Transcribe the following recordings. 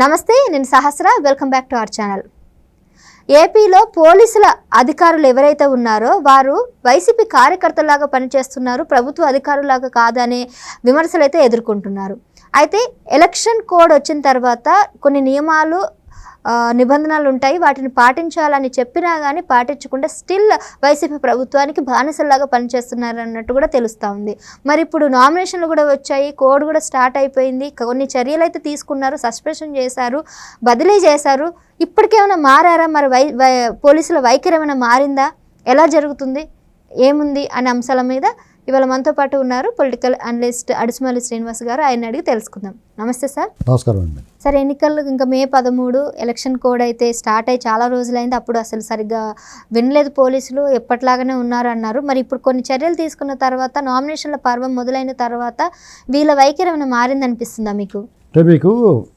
నమస్తే నేను Sahasra. Welcome back to our channel ఏపీలో పోలీసుల అధికారులు ఎవరైతే ఉన్నారో వారు వైసీపీ కార్యకర్తలాగా పనిచేస్తున్నారు ప్రభుత్వ అధికారులాగా కాదనే విమర్శలు అయితే ఎదుర్కొంటున్నారు. అయితే ఎలక్షన్ కోడ్ వచ్చిన తర్వాత కొన్ని నియమాలు నిబంధనలు ఉంటాయి వాటిని పాటించాలని చెప్పినా కానీ పాటించకుండా స్టిల్ వైసీపీ ప్రభుత్వానికి బానిసల్లాగా పనిచేస్తున్నారు అన్నట్టు కూడా తెలుస్తూ ఉంది. మరి ఇప్పుడు నామినేషన్లు కూడా వచ్చాయి. కోడ్ కూడా స్టార్ట్ అయిపోయింది. కొన్ని చర్యలు అయితే తీసుకున్నారు. సస్పెన్షన్ చేశారు. బదిలీ చేశారు. ఇప్పటికేమైనా మారారా? మరి వై వై పోలీసుల వైఖరి ఏమైనా మారిందా? ఎలా జరుగుతుంది? ఏముంది? అనే అంశాల మీద ఇవాళ మనతో పాటు ఉన్నారు పొలిటికల్ అనలిస్ట్ అడిసిమల్లి శ్రీనివాస్ గారు. ఆయన అడిగి తెలుసుకుందాం. నమస్తే సార్. నమస్కారం అండి. సార్ ఎన్నికలు ఇంకా మే పదమూడు ఎలక్షన్ కోడ్ అయితే స్టార్ట్ అయ్యి చాలా రోజులైంది. అప్పుడు అసలు సరిగ్గా వినలేదు పోలీసులు. ఎప్పట్లాగానే ఉన్నారు అన్నారు. మరి ఇప్పుడు కొన్ని చర్యలు తీసుకున్న తర్వాత నామినేషన్ల పర్వం మొదలైన తర్వాత వీళ్ళ వైఖరి ఏమైనా మారిందనిపిస్తుందా మీకు? అంటే మీకు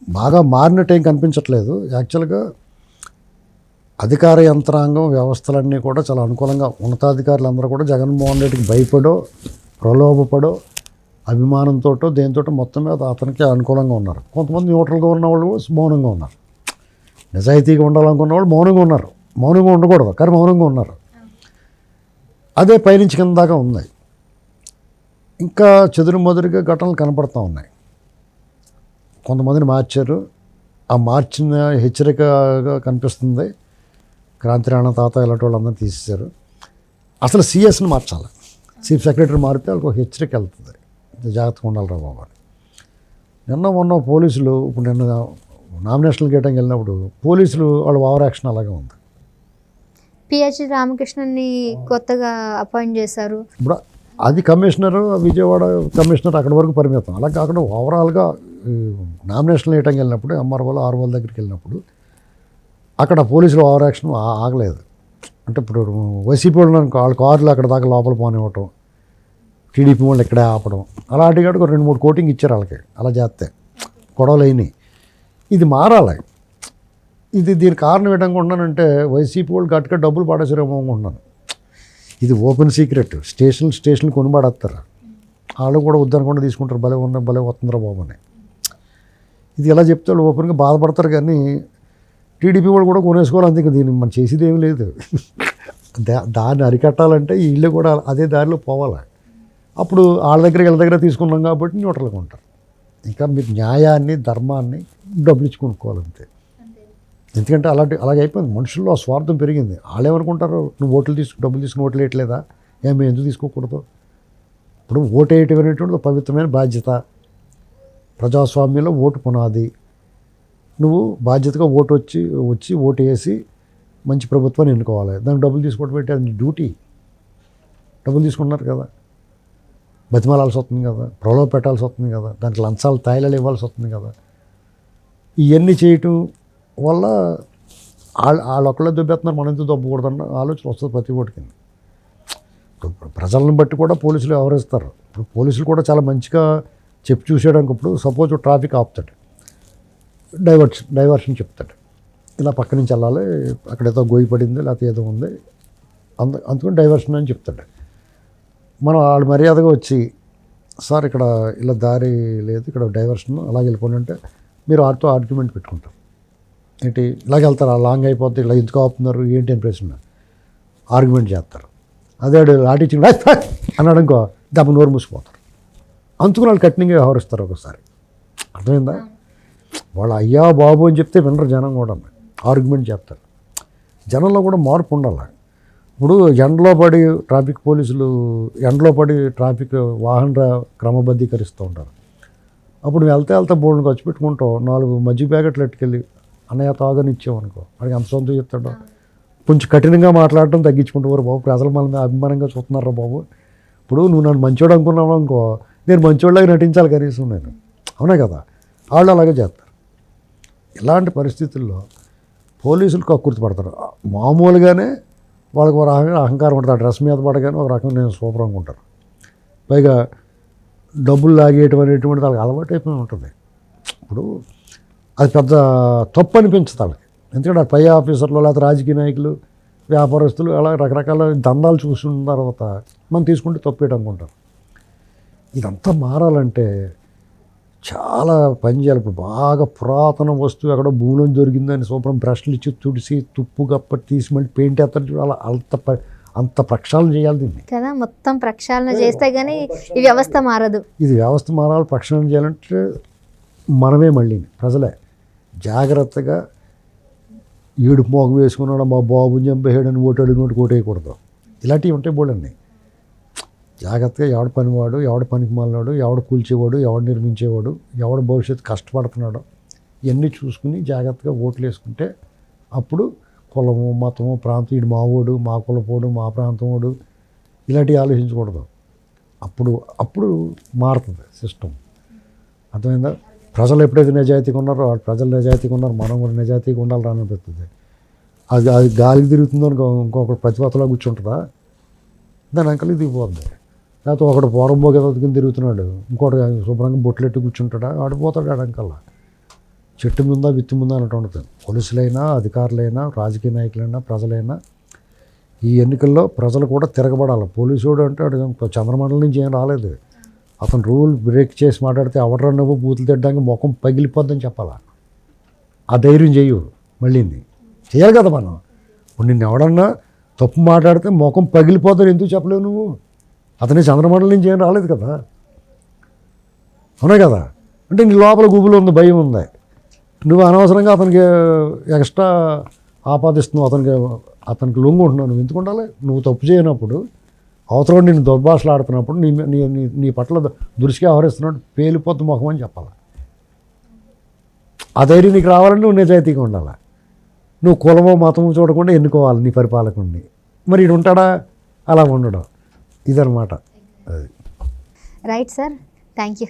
బాగా మారినట్టు ఏం కనిపించట్లేదు. యాక్చువల్గా అధికార యంత్రాంగం వ్యవస్థలన్నీ కూడా చాలా అనుకూలంగా ఉన్నతాధికారులందరూ కూడా జగన్మోహన్ రెడ్డికి భయపడో ప్రలోభపడో అభిమానంతో దేంతో మొత్తం మీద అతనికి అనుకూలంగా ఉన్నారు. కొంతమంది న్యూట్రల్గా ఉన్న వాళ్ళు మౌనంగా ఉన్నారు. నిజాయితీగా ఉండాలనుకున్న వాళ్ళు మౌనంగా ఉన్నారు. మౌనంగా ఉండకూడదు కానీ మౌనంగా ఉన్నారు. అదే పైనుంచి కింద దాకా ఉంది. ఇంకా చెదురు మొదరుగా ఘటనలు కనపడుతూ ఉన్నాయి. కొంతమందిని మార్చారు. ఆ మార్చిన హెచ్చరికగా కనిపిస్తుంది. క్రాంతిరాణ తాత ఇలాంటి వాళ్ళందరూ తీసేశారు. అసలు సిఎస్ని మార్చాలి. చీఫ్ సెక్రటరీ మారితే వాళ్ళకి ఒక హెచ్చరిక వెళ్తుంది. జాగ్రత్తగా ఉండాలిరా బాబు అని. నిన్న మొన్న పోలీసులు ఇప్పుడు నిన్న నామినేషనల్ గేటంకి వెళ్ళినప్పుడు పోలీసులు వాళ్ళ ఓవర్ యాక్షన్ అలాగే ఉంది. పిహెచ్డి రామకృష్ణన్ని కొత్తగా అపాయింట్ చేశారు. ఇప్పుడు అది కమిషనర్ విజయవాడ కమిషనర్ అక్కడి వరకు పరిమితం. అలా కాకుండా ఓవరాల్గా నామినేషన్ వేయటానికి వెళ్ళినప్పుడు ఎంఆర్ఓలు ఆర్ఓల దగ్గరికి వెళ్ళినప్పుడు అక్కడ పోలీసులు ఓవర్ యాక్షన్ ఆగలేదు. అంటే ఇప్పుడు వైసీపీ వాళ్ళు వాళ్ళ కార్లు అక్కడ దాకా లోపల పోనివ్వటం టీడీపీ వాళ్ళు ఇక్కడే ఆపడం అలాంటి కాడికి ఒక రెండు మూడు కోటింగ్ ఇచ్చారు వాళ్ళకి అలా చేస్తే. గొడవలు ఇది మారాలి. ఇది దీని కారణం ఏంటంగా ఉన్నానంటే వైసీపీ వాళ్ళు గట్టిగా డబ్బులు పడేసారేమో అనుకుంటున్నాను. ఇది ఓపెన్ సీక్రెట్. స్టేషన్ స్టేషన్లు కొనుబడేస్తారు. వాళ్ళు కూడా వద్దనకుండా తీసుకుంటారు. భలే ఉన్న భలే వస్తుందిరా బాబు అని. ఇది ఎలా చెప్తే వాళ్ళు ఓపెన్గా బాధపడతారు కానీ టీడీపీ వాళ్ళు కూడా కొనేసుకోవాలి అంతే దీన్ని మనం చేసేది ఏమీ లేదు. దా- దాన్ని అరికట్టాలంటే వీళ్ళు ఇల్లు కూడా అదే దారిలో పోవాలి. అప్పుడు వాళ్ళ దగ్గర వీళ్ళ దగ్గర తీసుకున్నాం కాబట్టి న్యూట్రల్గా ఉంటారు. ఇంకా మీరు న్యాయాన్ని ధర్మాన్ని డబ్బులు ఇచ్చి కొనుక్కోవాలంతే. ఎందుకంటే అలాంటి అలాగైపోయింది మనుషుల్లో ఆ స్వార్థం పెరిగింది. వాళ్ళు ఏమనుకుంటారు? నువ్వు ఓట్లు తీసుకు డబ్బులు తీసుకుని ఓట్లు వేయట్లేదా? ఏమి ఎందుకు తీసుకోకూడదు? ఇప్పుడు ఓటు వేయటం అనేటువంటిది పవిత్రమైన బాధ్యత. ప్రజాస్వామ్యంలో ఓటు పునాది. నువ్వు బాధ్యతగా ఓటు వచ్చి వచ్చి ఓటు వేసి మంచి ప్రభుత్వాన్ని ఎన్నుకోవాలి. దానికి డబ్బులు తీసుకోవడం పెట్టి అది డ్యూటీ. డబ్బులు తీసుకుంటున్నారు కదా. బతిమాలాల్సి వస్తుంది కదా. ప్రలోభ పెట్టాల్సి వస్తుంది కదా. దానికి లంచాలు తాయిలాలు ఇవ్వాల్సి వస్తుంది కదా. ఇవన్నీ చేయటం వల్ల వాళ్ళు వాళ్ళు ఒక్కళ్ళే దుబ్బేస్తున్నారు. మనం ఎందుకు దొబ్బకూడదన్న ఆలోచన వస్తుంది ప్రతి ఒక్కటికి ఇప్పుడు ప్రజలను బట్టి కూడా పోలీసులు వ్యవహరిస్తారు ఇప్పుడు పోలీసులు కూడా చాలా మంచిగా చెప్పి చూసేయడానికి ఇప్పుడు సపోజ్ ట్రాఫిక్ ఆపుతాడు. డైవర్షన్ డైవర్షన్ చెప్తాడు. ఇలా పక్క నుంచి వెళ్ళాలి అక్కడ ఏదో గోయి పడింది లేకపోతే ఏదో ఉంది. అంద అందుకని డైవర్షన్ అని చెప్తాడు. మనం వాళ్ళు మర్యాదగా వచ్చి సార్ ఇక్కడ ఇలా దారి లేదు ఇక్కడ డైవర్షన్ అలాగే వెళ్ళిపోండి అంటే మీరు వారితో ఆర్గ్యుమెంట్ పెట్టుకుంటారు ఏంటి ఇలాగ వెళ్తారు ఆ లాంగ్ అయిపోతే ఇలా ఎందుకు ఆపుతున్నారు ఏంటి అని ప్రశ్న. ఆర్గ్యుమెంట్ చేస్తారు. అదే వాడు లాఠీ అన్నాడు ఇంకో దెబ్బ నోరు మూసిపోతారు. అందుకు వాళ్ళు కఠినంగా వ్యవహరిస్తారు ఒకసారి. అర్థమైందా? వాళ్ళు అయ్యా బాబు అని చెప్తే వినరు జనం కూడా. ఆర్గ్యుమెంట్ చేస్తారు. జనంలో కూడా మార్పు ఉండాలి. ఇప్పుడు ఎండలో పడి ట్రాఫిక్ పోలీసులు ఎండలో పడి ట్రాఫిక్ వాహన క్రమబద్ధీకరిస్తూ ఉంటారు. అప్పుడు వెళ్తే వెళ్తే బోర్డుని ఖర్చు పెట్టుకుంటావు నాలుగు మజ్జిగ ప్యాకెట్లు ఎట్టుకెళ్ళి అన్నయ్య తాగని ఇచ్చావనుకో వాడికి ఎంత సొంతం చెప్తాడు కొంచెం కఠినంగా మాట్లాడటం తగ్గించుకుంటారు బాబు. ప్రజలు మన మీద అభిమానంగా చూస్తున్నారా బాబు? ఇప్పుడు నువ్వు నన్ను మంచోడు అనుకున్నావు అనుకో. నేను మంచోళ్ళగా నటించాలి కనీసం నేను. అవునా కదా? వాళ్ళు అలాగే చేస్తారు. ఇలాంటి పరిస్థితుల్లో పోలీసులు కక్కుర్తి పడతారు. మామూలుగానే వాళ్ళకి ఒక రకంగా అహంకారం ఉంటుంది. ఆ డ్రెస్ మీద పడగానే ఒక రకంగా నేను సూపర్ అనుకుంటారు పైగా డబ్బులు లాగేయటం అనేటువంటిది వాళ్ళకి అలవాటు అయిపోయి ఉంటుంది. ఇప్పుడు అది పెద్ద తప్పు అనిపించదు వాళ్ళకి. ఎందుకంటే పై ఆఫీసర్లు లేకపోతే రాజకీయ నాయకులు వ్యాపారస్తులు అలా రకరకాల దందాలు చూసిన తర్వాత మనం తీసుకుంటే తప్పేట అనుకుంటారు. ఇదంతా మారాలంటే చాలా పని చేయాలి. ఇప్పుడు బాగా పురాతన వస్తువు ఎక్కడో భూమిలో దొరికిందని శుభ్రం బ్రష్లు ఇచ్చి తుడిసి తుప్పు గప్ప తీసి మళ్ళీ పెయింట్ చూడు అలా అంత అంత ప్రక్షాళన చేయాలి దీన్ని. కదా మొత్తం ప్రక్షాళన చేస్తే గానీ ఈ వ్యవస్థ మారదు. ఇది వ్యవస్థ మారాలి ప్రక్షాళన చేయాలంటే మనమే మళ్ళీ ప్రజలే. జాగ్రత్తగా ఈడు మోగ వేసుకున్నాడు మా బాబుని చంపేయడని ఓటు అడిగినట్టు ఓటు వేయకూడదు. ఇలాంటివి ఉంటాయి బోళ్ళండి జాగ్రత్తగా ఎవడ పనివాడు ఎవడ పనికి మాలినాడు ఎవడ కూల్చేవాడు ఎవడు నిర్మించేవాడు ఎవడ భవిష్యత్తు కష్టపడుతున్నాడు ఇవన్నీ చూసుకుని జాగ్రత్తగా ఓట్లు వేసుకుంటే అప్పుడు కులము మతము ప్రాంతం ఈడు మావోడు మా కులపోడు మా ప్రాంతం ఇలాంటివి ఆలోచించకూడదు. అప్పుడు అప్పుడు మారుతుంది సిస్టమ్. అర్థమైందా? ప్రజలు ఎప్పుడైతే నిజాయితీగా ఉన్నారో వాళ్ళు ప్రజలు నిజాయితీగా ఉన్నారు మనం కూడా నిజాయితీగా ఉండాలని అనిపిస్తుంది అది అది గాలికి తిరుగుతుందో ఇంకొకటి ప్రతిపత్తలో కూర్చుంటుందా? దాని అంకలి దిగిపోద్ది లేకపోతే ఒకడు పూర్వం పోగే తిరుగుతున్నాడు. ఇంకోటి శుభ్రంగా బొట్లెట్టి కూర్చుంటాడా? ఆడిపోతాడు ఆడంకల్లా చెట్టు ముందా విత్తి ముందా అన్నట్టు ఉంటుంది. పోలీసులైనా అధికారులైనా రాజకీయ నాయకులైనా ప్రజలైనా ఈ ఎన్నికల్లో ప్రజలు కూడా తిరగబడాలి. పోలీసుడు అంటే చంద్రమండలం నుంచి ఏం రాలేదు. అతను రూల్ బ్రేక్ చేసి మాట్లాడితే ఎవడరా నువ్వు బూతులు తిట్టడానికి ముఖం పగిలిపోద్దని చెప్పాలా? ఆ ధైర్యం చేయు మళ్ళీ చేయాలి కదా మనం. నిన్ను ఎవడన్నా తప్పు మాట్లాడితే ముఖం పగిలిపోద్దని ఎందుకు చెప్పలేవు నువ్వు? అతని చంద్రమండలం నుంచి ఏం రాలేదు కదా? అవునా కదా? అంటే నీ లోపల గుబులు ఉంది భయం ఉంది. నువ్వు అనవసరంగా అతనికి ఎక్స్ట్రా ఆపాదిస్తున్నావు అతనికి అతనికి లొంగు ఉంటున్నావు నువ్వు ఎందుకు ఉండాలి? నువ్వు తప్పు చేయనప్పుడు అవతల నేను దుర్భాషలు ఆడుతున్నప్పుడు నీ నీ నీ- నీ పట్ల దురుసుగా ఆహరిస్తున్నాడు పేలిపోద్దు ముఖం అని చెప్పాలి? ఆ ధైర్యం నీకు రావాలంటే నువ్వు నిజాయితీగా ఉండాలి? నువ్వు కులమో మతమో చూడకుండా ఎన్నుకోవాలి నీ పరిపాలకుడిని మరి ఇడు ఉంటాడా? అలా ఉండడం. ఇదనమాట అది. Right sir thank you